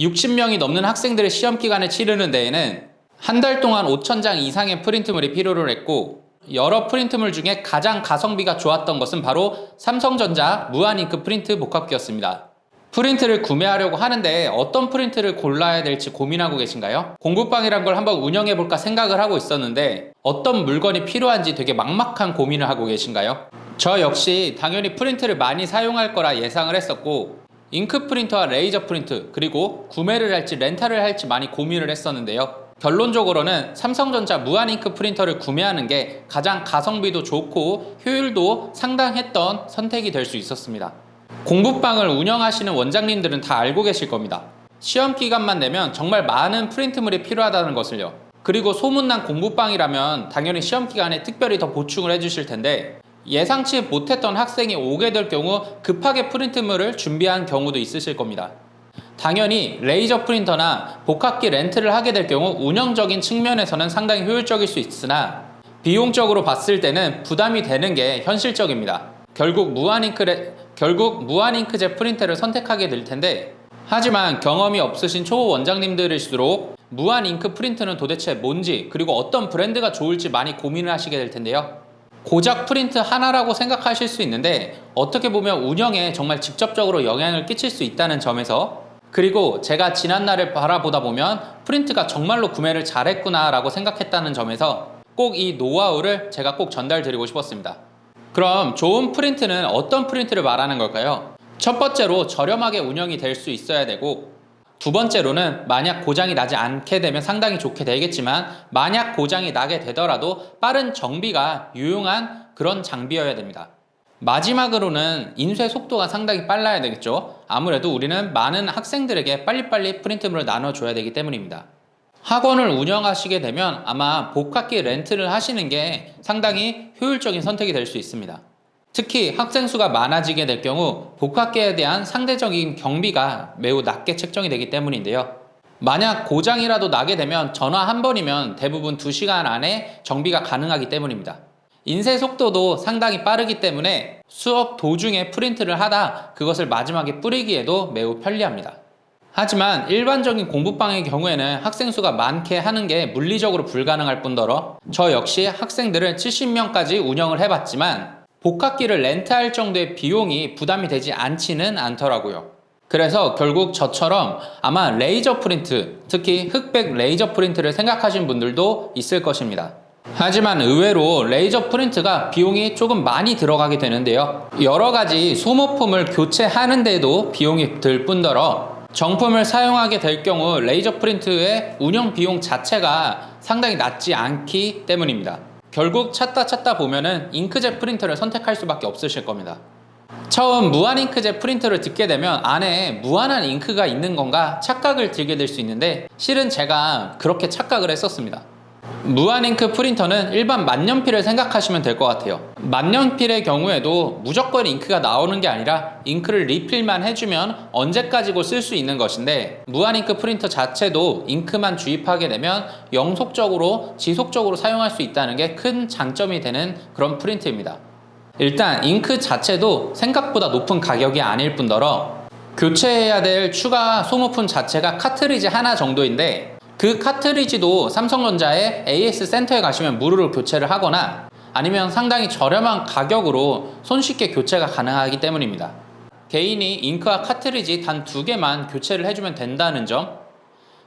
60명이 넘는 학생들의 시험 기간을 치르는 데에는 한 달 동안 5,000장 이상의 프린트물이 필요로 했고 여러 프린트물 중에 가장 가성비가 좋았던 것은 바로 삼성전자 무한잉크 프린트 복합기였습니다. 프린트를 구매하려고 하는데 어떤 프린트를 골라야 될지 고민하고 계신가요? 공부방이란 걸 한번 운영해 볼까 생각을 하고 있었는데 어떤 물건이 필요한지 되게 막막한 고민을 하고 계신가요? 저 역시 당연히 프린트를 많이 사용할 거라 예상을 했었고 잉크 프린터와 레이저 프린트 그리고 구매를 할지 렌탈을 할지 많이 고민을 했었는데요. 결론적으로는 삼성전자 무한 잉크 프린터를 구매하는 게 가장 가성비도 좋고 효율도 상당했던 선택이 될 수 있었습니다. 공부방을 운영하시는 원장님들은 다 알고 계실 겁니다. 시험 기간만 되면 정말 많은 프린트물이 필요하다는 것을요. 그리고 소문난 공부방이라면 당연히 시험 기간에 특별히 더 보충을 해주실 텐데 예상치 못했던 학생이 오게 될 경우 급하게 프린트물을 준비한 경우도 있으실 겁니다. 당연히 레이저 프린터나 복합기 렌트를 하게 될 경우 운영적인 측면에서는 상당히 효율적일 수 있으나 비용적으로 봤을 때는 부담이 되는 게 현실적입니다. 결국 무한잉크 레, 결국 무한잉크제 프린터를 선택하게 될 텐데 하지만 경험이 없으신 초 원장님들일수록 무한잉크 프린트는 도대체 뭔지 그리고 어떤 브랜드가 좋을지 많이 고민을 하시게 될 텐데요. 고작 프린트 하나라고 생각하실 수 있는데 어떻게 보면 운영에 정말 직접적으로 영향을 끼칠 수 있다는 점에서 그리고 제가 지난날을 바라보다 보면 프린트가 정말로 구매를 잘했구나 라고 생각했다는 점에서 꼭 이 노하우를 제가 꼭 전달 드리고 싶었습니다. 그럼 좋은 프린트는 어떤 프린트를 말하는 걸까요? 첫 번째로 저렴하게 운영이 될 수 있어야 되고 두 번째로는 만약 고장이 나지 않게 되면 상당히 좋게 되겠지만 만약 고장이 나게 되더라도 빠른 정비가 유용한 그런 장비여야 됩니다. 마지막으로는 인쇄 속도가 상당히 빨라야 되겠죠. 아무래도 우리는 많은 학생들에게 빨리빨리 프린트물을 나눠줘야 되기 때문입니다. 학원을 운영하시게 되면 아마 복합기 렌트를 하시는 게 상당히 효율적인 선택이 될 수 있습니다. 특히 학생 수가 많아지게 될 경우 복합계에 대한 상대적인 경비가 매우 낮게 책정이 되기 때문인데요. 만약 고장이라도 나게 되면 전화 한 번이면 대부분 2시간 안에 정비가 가능하기 때문입니다. 인쇄 속도도 상당히 빠르기 때문에 수업 도중에 프린트를 하다 그것을 마지막에 뿌리기에도 매우 편리합니다. 하지만 일반적인 공부방의 경우에는 학생 수가 많게 하는 게 물리적으로 불가능할 뿐더러 저 역시 학생들을 70명까지 운영을 해봤지만 복합기를 렌트할 정도의 비용이 부담이 되지 않지는 않더라고요. 그래서 결국 저처럼 아마 레이저 프린트, 특히 흑백 레이저 프린트를 생각하신 분들도 있을 것입니다. 하지만 의외로 레이저 프린트가 비용이 조금 많이 들어가게 되는데요. 여러 가지 소모품을 교체하는데도 비용이 들 뿐더러 정품을 사용하게 될 경우 레이저 프린트의 운영 비용 자체가 상당히 낮지 않기 때문입니다. 결국 찾다 찾다 보면은 잉크젯 프린터를 선택할 수밖에 없으실 겁니다. 처음 무한 잉크젯 프린터를 듣게 되면 안에 무한한 잉크가 있는 건가 착각을 들게 될 수 있는데 실은 제가 그렇게 착각을 했었습니다. 무한 잉크 프린터는 일반 만년필을 생각하시면 될 것 같아요. 만년필의 경우에도 무조건 잉크가 나오는 게 아니라 잉크를 리필만 해주면 언제까지고 쓸 수 있는 것인데 무한 잉크 프린터 자체도 잉크만 주입하게 되면 영속적으로 지속적으로 사용할 수 있다는 게 큰 장점이 되는 그런 프린트입니다. 일단 잉크 자체도 생각보다 높은 가격이 아닐 뿐더러 교체해야 될 추가 소모품 자체가 카트리지 하나 정도인데 그 카트리지도 삼성전자의 AS 센터에 가시면 무료로 교체를 하거나 아니면 상당히 저렴한 가격으로 손쉽게 교체가 가능하기 때문입니다. 개인이 잉크와 카트리지 단 두 개만 교체를 해주면 된다는 점,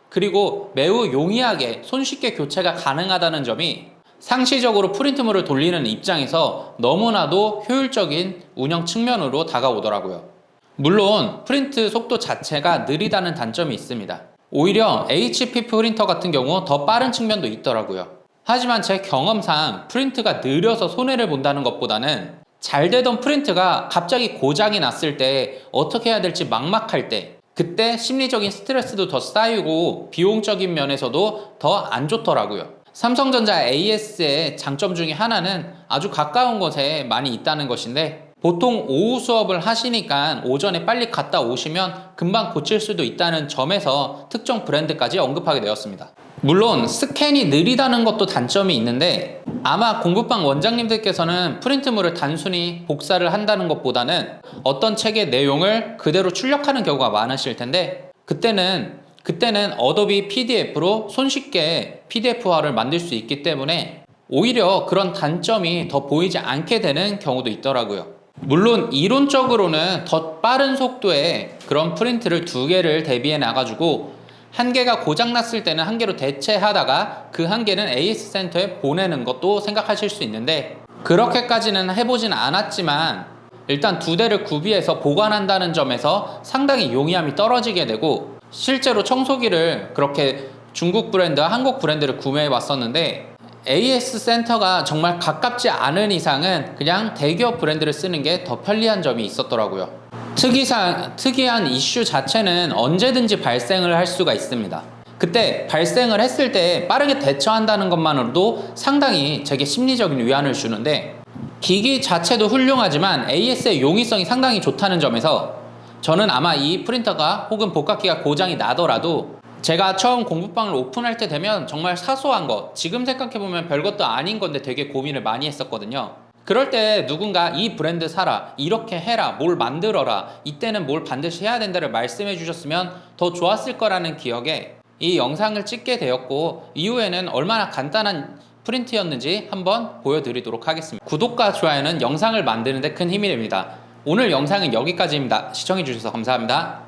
그리고 매우 용이하게 손쉽게 교체가 가능하다는 점이 상시적으로 프린트물을 돌리는 입장에서 너무나도 효율적인 운영 측면으로 다가오더라고요. 물론 프린트 속도 자체가 느리다는 단점이 있습니다. 오히려 HP 프린터 같은 경우 더 빠른 측면도 있더라고요. 하지만 제 경험상 프린트가 느려서 손해를 본다는 것보다는 잘 되던 프린트가 갑자기 고장이 났을 때 어떻게 해야 될지 막막할 때 그때 심리적인 스트레스도 더 쌓이고 비용적인 면에서도 더 안 좋더라고요. 삼성전자 AS의 장점 중에 하나는 아주 가까운 곳에 많이 있다는 것인데 보통 오후 수업을 하시니까 오전에 빨리 갔다 오시면 금방 고칠 수도 있다는 점에서 특정 브랜드까지 언급하게 되었습니다. 물론 스캔이 느리다는 것도 단점이 있는데 아마 공부방 원장님들께서는 프린트물을 단순히 복사를 한다는 것보다는 어떤 책의 내용을 그대로 출력하는 경우가 많으실 텐데 그때는 그때는 어도비 PDF로 손쉽게 PDF화를 만들 수 있기 때문에 오히려 그런 단점이 더 보이지 않게 되는 경우도 있더라고요. 물론 이론적으로는 더 빠른 속도의 그런 프린트를 두 개를 대비해 나가지고 한 개가 고장났을 때는 한 개로 대체하다가 그 한 개는 AS 센터에 보내는 것도 생각하실 수 있는데 그렇게까지는 해보진 않았지만 일단 두 대를 구비해서 보관한다는 점에서 상당히 용이함이 떨어지게 되고 실제로 청소기를 그렇게 중국 브랜드, 한국 브랜드를 구매해 왔었는데 AS 센터가 정말 가깝지 않은 이상은 그냥 대기업 브랜드를 쓰는 게 더 편리한 점이 있었더라고요. 특이상, 특이한 이슈 자체는 언제든지 발생을 할 수가 있습니다. 그때 발생을 했을 때 빠르게 대처한다는 것만으로도 상당히 제게 심리적인 위안을 주는데 기기 자체도 훌륭하지만 AS의 용이성이 상당히 좋다는 점에서 저는 아마 이 프린터가 혹은 복각기가 고장이 나더라도 제가 처음 공부방을 오픈할 때 되면 정말 사소한 거 지금 생각해보면 별것도 아닌 건데 되게 고민을 많이 했었거든요. 그럴 때 누군가 이 브랜드 사라 이렇게 해라 뭘 만들어라 이때는 뭘 반드시 해야 된다를 말씀해 주셨으면 더 좋았을 거라는 기억에 이 영상을 찍게 되었고 이후에는 얼마나 간단한 프린트였는지 한번 보여드리도록 하겠습니다. 구독과 좋아요는 영상을 만드는데 큰 힘이 됩니다. 오늘 영상은 여기까지입니다. 시청해 주셔서 감사합니다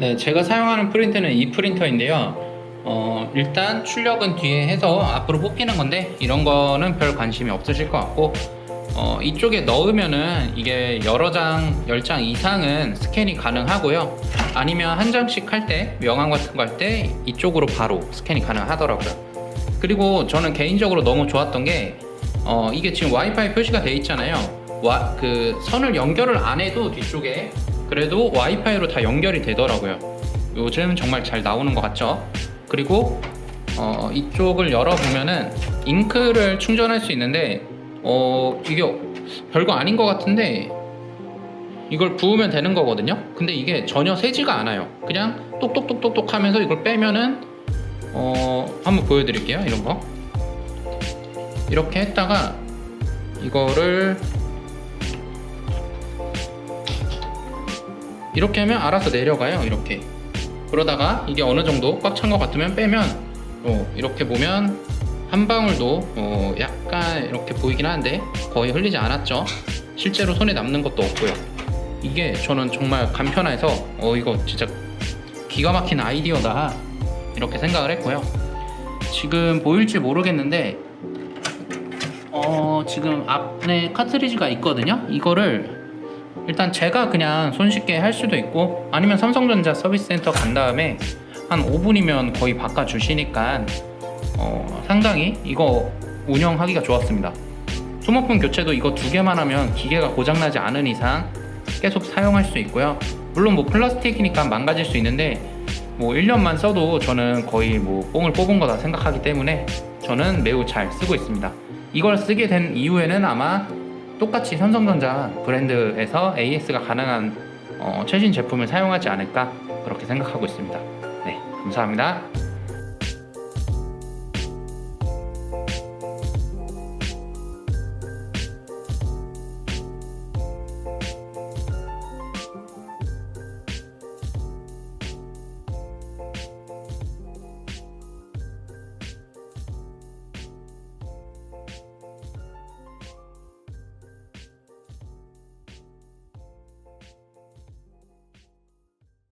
네, 제가 사용하는 프린터는 이 프린터인데요. 어, 일단 출력은 뒤에 해서 앞으로 뽑히는 건데 이런 거는 별 관심이 없으실 것 같고 어, 이쪽에 넣으면은 이게 여러 장, 10장 이상은 스캔이 가능하고요. 아니면 한 장씩 할 때, 명함 같은 거 할 때 이쪽으로 바로 스캔이 가능하더라고요. 그리고 저는 개인적으로 너무 좋았던 게 어, 이게 지금 와이파이 표시가 돼 있잖아요. 와, 그 선을 연결을 안 해도 뒤쪽에 그래도 와이파이로 다 연결이 되더라고요. 요즘 정말 잘 나오는 것 같죠? 그리고 어, 이쪽을 열어보면은 잉크를 충전할 수 있는데 어, 이게 별거 아닌 것 같은데 이걸 부으면 되는 거거든요. 근데 이게 전혀 새지가 않아요. 그냥 똑똑똑똑똑 하면서 이걸 빼면은 어, 한번 보여드릴게요. 이런 거. 이렇게 했다가 이거를 이렇게 하면 알아서 내려가요 이렇게. 그러다가 이게 어느 정도 꽉 찬 것 같으면 빼면 어, 이렇게 보면 한 방울도 어, 약간 이렇게 보이긴 하는데 거의 흘리지 않았죠? 실제로 손에 남는 것도 없고요. 이게 저는 정말 간편해서 어 이거 진짜 기가 막힌 아이디어다. 이렇게 생각을 했고요. 지금 보일지 모르겠는데 어 지금 앞에 카트리지가 있거든요? 이거를 일단 제가 그냥 손쉽게 할 수도 있고 아니면 삼성전자 서비스 센터 간 다음에 한 5분이면 거의 바꿔주시니까 어, 상당히 이거 운영하기가 좋았습니다. 소모품 교체도 이거 두 개만 하면 기계가 고장나지 않은 이상 계속 사용할 수 있고요. 물론 뭐 플라스틱이니까 망가질 수 있는데 뭐 1년만 써도 저는 거의 뭐 뽕을 뽑은 거다 생각하기 때문에 저는 매우 잘 쓰고 있습니다. 이걸 쓰게 된 이후에는 아마 똑같이 삼성전자 브랜드에서 AS가 가능한 어, 최신 제품을 사용하지 않을까 그렇게 생각하고 있습니다. 네, 감사합니다.